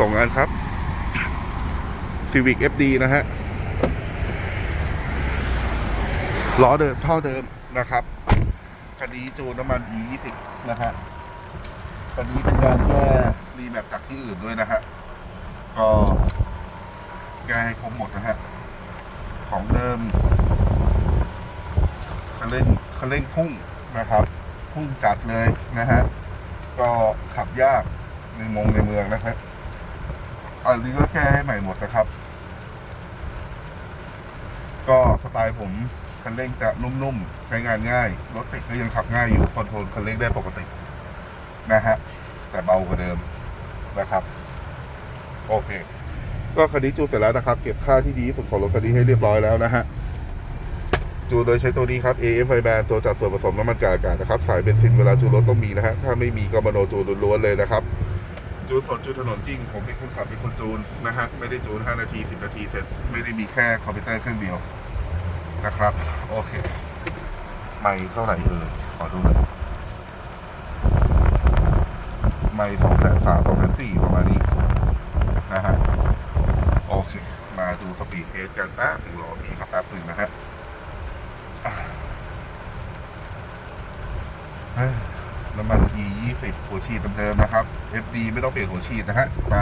ส่งงานครับ Civic FD นะฮะล้อเดิมท่อเดิมนะครับคันนี้จูนน้ำมัน E20 นะฮะคันนี้เป็นการแก้รีแมปจากที่อื่นด้วยนะฮะก็แก้ให้ครบหมดนะฮะของเดิมคันเร่งคันเร่งพุ่งนะครับ พุ่งจัดเลยนะฮะก็ขับยากในมงในเมืองนะครับ อันนี้ก็แก้ให้ใหม่หมดนะครับ ก็สไตล์ผมคันเร่งจะนุ่มๆ ใช้งานง่าย รถติดก็ยังขับง่ายอยู่คอนโทรลคันเร่งได้ปกติ นะฮะ แต่เบากว่าเดิมนะครับ โอเค ก็คันนี้จูเสร็จแล้วนะครับ เก็บค่าที่ดีที่สุดของรถคันนี้ให้เรียบร้อยแล้วนะฮะจูโดยใช้ตัวนี้ครับ AF i band ตัวจัดส่วนผสมน้ำมันกากอากาศนะครับ สายเบนซินเวลาจูรถต้องมีนะฮะ ถ้าไม่มีก็มาโนจูล้วนๆเลยนะครับ จูนสดจูนถนนจริง ผมเป็นคนขับเป็นคนจูนนะฮะไม่ได้จูน 5 นาที 10 นาทีเสร็จ ไม่ได้มีแค่คอมพิวเตอร์เครื่องเดียวนะครับ โอเค ไม่เท่าไหร่เอ่ยขอดูหน่อยไม่สองแสนสามสองแสนสี่ประมาณนี้นะฮะโอเค มาดูสปีดเทสกันแป๊บหนึ่งรอนี้ครับแป๊บหนึ่งนะฮะเอ้ น้ำมัน E 2 0หัวฉีดเดิมๆนะครับ FD ไม่ต้องเปลี่ยนหัวฉีดนะฮะไป